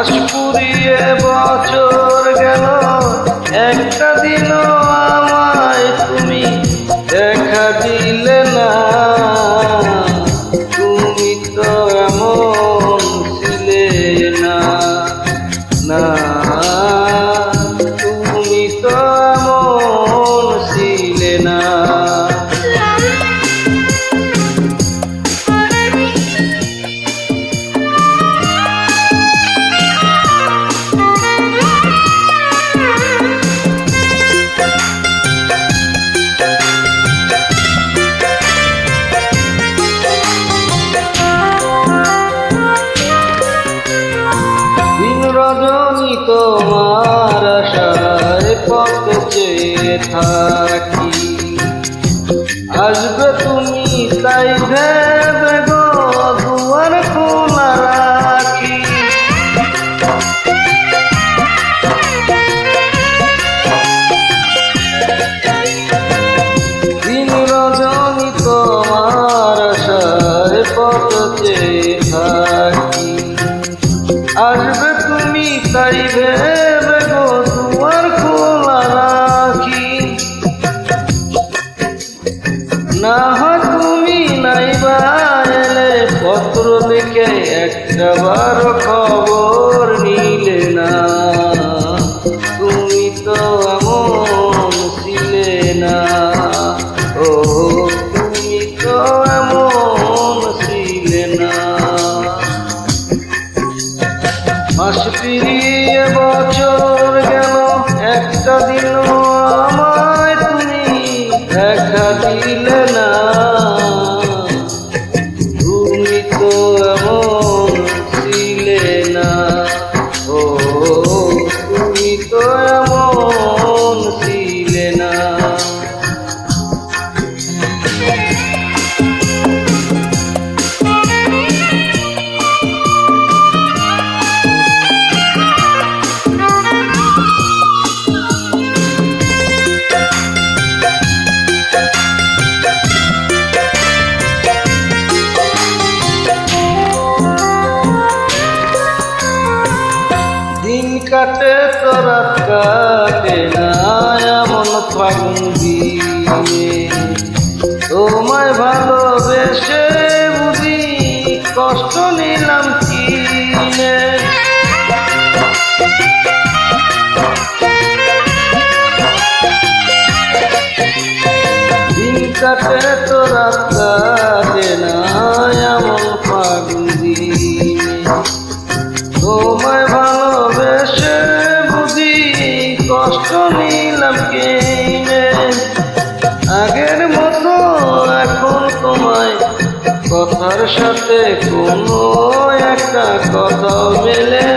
দশ পুরিয়ে বছর গেল। একটা দিন আমায় তুমি দেখা দিলে না। তুমি তো এমন ছিলে না না। রজনী তোমার আশায় পথ চেয়ে থাকি। আসবে তুমি তাই ভেবে তাই ভেবে গো তোমার খোলা রাখি। না হয় তুমি নাই এলে পত্র লিখে একটা কাটে তো রাত কাটে না এমন ফাগুন তোমায় ভালোবেসে বুঝি কষ্ট নিলাম দিন কাটে কোনো একটা কথা মেলে